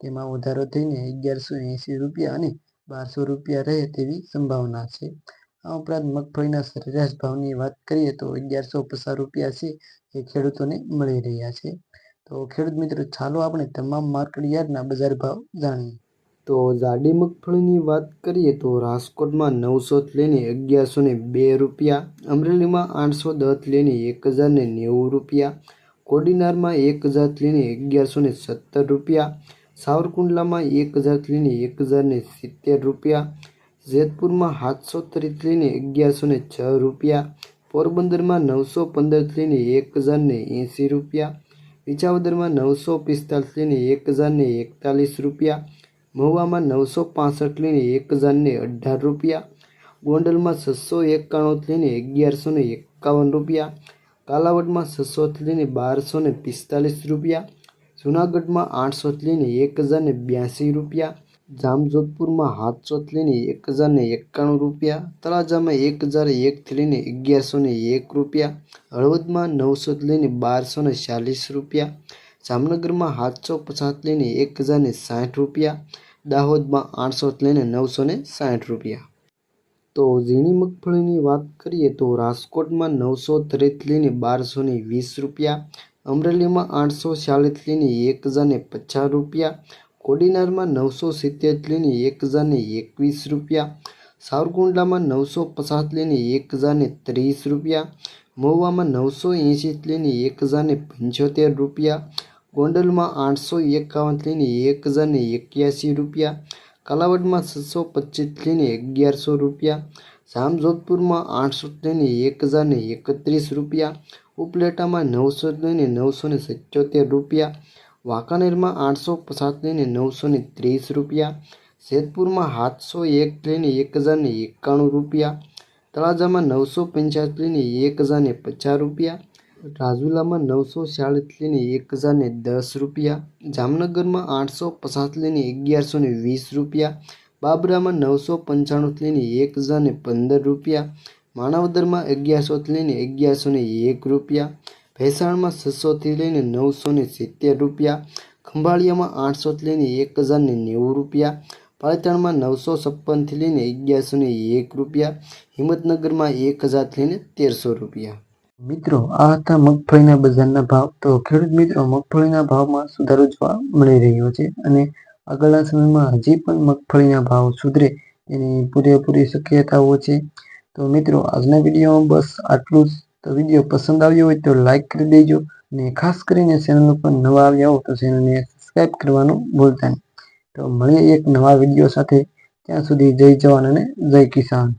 તેમાં વધારો થઈને અગિયારસો એંસી રૂપિયા અને બારસો રૂપિયા રહે તેવી સંભાવના છે. આ ઉપરાંત મગફળીના સરેરાશ ભાવની વાત કરીએ તો અગિયારસો પચાસ રૂપિયા છે એ ખેડૂતોને મળી રહ્યા છે. તો ખેડૂત મિત્રો, ચાલો આપણે તમામ માર્કેટ યાર્ડના બજાર ભાવ જાણીએ. તો જાડી મગફળીની વાત કરીએ તો રાજકોટમાં નવસોથી લઈને અગિયારસો ને બે રૂપિયા, અમરેલીમાં આઠસો દસથી લઈને એક હજાર ને નેવું રૂપિયા, કોડીનારમાં એક હજારથી લઈને અગિયારસો ને સત્તર રૂપિયા સાવરકુંડલામાં એક હજારથી લઈને એક હજાર ને સિત્તેર રૂપિયા, જેતપુરમાં સાતસો ત્રીસથી લઈને અગિયારસો ને છ રૂપિયા, પોરબંદરમાં નવસો પંદરથી લઈને એક હજાર ને એંસી રૂપિયા, વિજાવદરમાં નવસો પિસ્તાલીસથી એક હજાર ને એકતાલીસ રૂપિયા, મહુવામાં નવસો પાસઠ લઈને એક હજાર ને અઢાર રૂપિયા, ગોંડલમાં છસો એકાણુંથી અગિયારસો ને એકાવન રૂપિયા, કાલાવડમાં છસોથી બારસો ને પિસ્તાલીસ રૂપિયા જુનાગઢમાં આઠસોથી લઈને એક હજારને બ્યાસી રૂપિયા, જામજોધપુરમાં સાતસોથી લઈને એક હજારને એકાણું રૂપિયા, તળાજામાં એક હજાર એકથી લઈને અગિયારસો ને એક રૂપિયા, હળવદમાં નવસોથી લઈને બારસો ને ચાલીસ રૂપિયા, જામનગરમાં સાતસો પચાસથી લઈને એક હજારને સાઠ રૂપિયા, દાહોદમાં આઠસોથી લઈને નવસો ને સાઠ રૂપિયા. તો ઝીણી મગફળીની વાત કરીએ તો રાજકોટમાં નવસો ત્રીસથી લઈને બારસો ને વીસ રૂપિયા અમરેલીમાં આઠસો છ્યાલીસની એક હજારને પચાસ રૂપિયા, કોડીનારમાં નવસો સિત્તેરથી એક હજારને એકવીસ રૂપિયા, સાવરકુંડલામાં નવસો પચાસલીની એક હજારને ત્રીસ રૂપિયા, મહુવામાં નવસો એંશીથી લઈને એક હજારને પંચોતેર રૂપિયા, ગોંડલમાં આઠસો એકાવનથી લઈને એક હજારને એક્યાસી રૂપિયા, કાલાવડમાં છસો પચીસથી લઈને અગિયારસો રૂપિયા, જામજોધપુરમાં આઠસો લઈને એક હજારને એકત્રીસ રૂપિયા ઉપલેટામાં નવસો લઈને નવસો ને સિત્યોતેર રૂપિયા, વાંકાનેરમાં આઠસો સાત લઈને નવસો ને ત્રીસ રૂપિયા, જેતપુરમાં સાતસો એક લઈને એક હજાર ને એકાણું રૂપિયા, તળાજામાં નવસો પંચ્યાસી લઈને એક હજાર ને પચાસ રૂપિયા, રાજુલામાં નવસો છ્યાળીસ લઈને એક હજાર ને દસ રૂપિયા, જામનગરમાં આઠસો પચાસ લઈને અગિયારસો ને વીસ રૂપિયા, બાબરામાં નવસો પંચાણું લઈને એક હજાર ને પંદર રૂપિયા માણાવદરમાં અગિયારસોથી લઈને અગિયારસો ને એક રૂપિયા, ભેસાણમાં છસોથી લઈને નવસો ને સિત્તેર રૂપિયા, ખંભાળિયામાં આઠસોથી લઈને એક હજાર ને નેવું રૂપિયા પાલિતાણમાં નવસો છપ્પનથી લઈને અગિયારસો ને એક રૂપિયા, હિંમતનગરમાં એક હજારથી લઈને તેરસો રૂપિયા. મિત્રો, આ હતા મગફળીના બજારના ભાવ. તો ખેડૂત મિત્રો, મગફળીના ભાવમાં સુધારો જોવા મળી રહ્યો છે અને આગળના સમયમાં હજી પણ મગફળીના ભાવ સુધરે એની પૂરેપૂરી શક્યતાઓ છે. તો મિત્રો, આજના વિડીયોમાં બસ આટલું જ. તો વીડિયો પસંદ આવ્યો હોય તો લાઈક કરી દેજો અને ખાસ કરીને ચેનલ ઉપર નવા આવ્યા હો તો ચેનલને સબસ્ક્રાઈબ કરવાનું ભૂલતા નહીં. તો મળીએ એક નવા વીડિયો સાથે. ત્યાં સુધી જય જવાન અને જય કિસાન.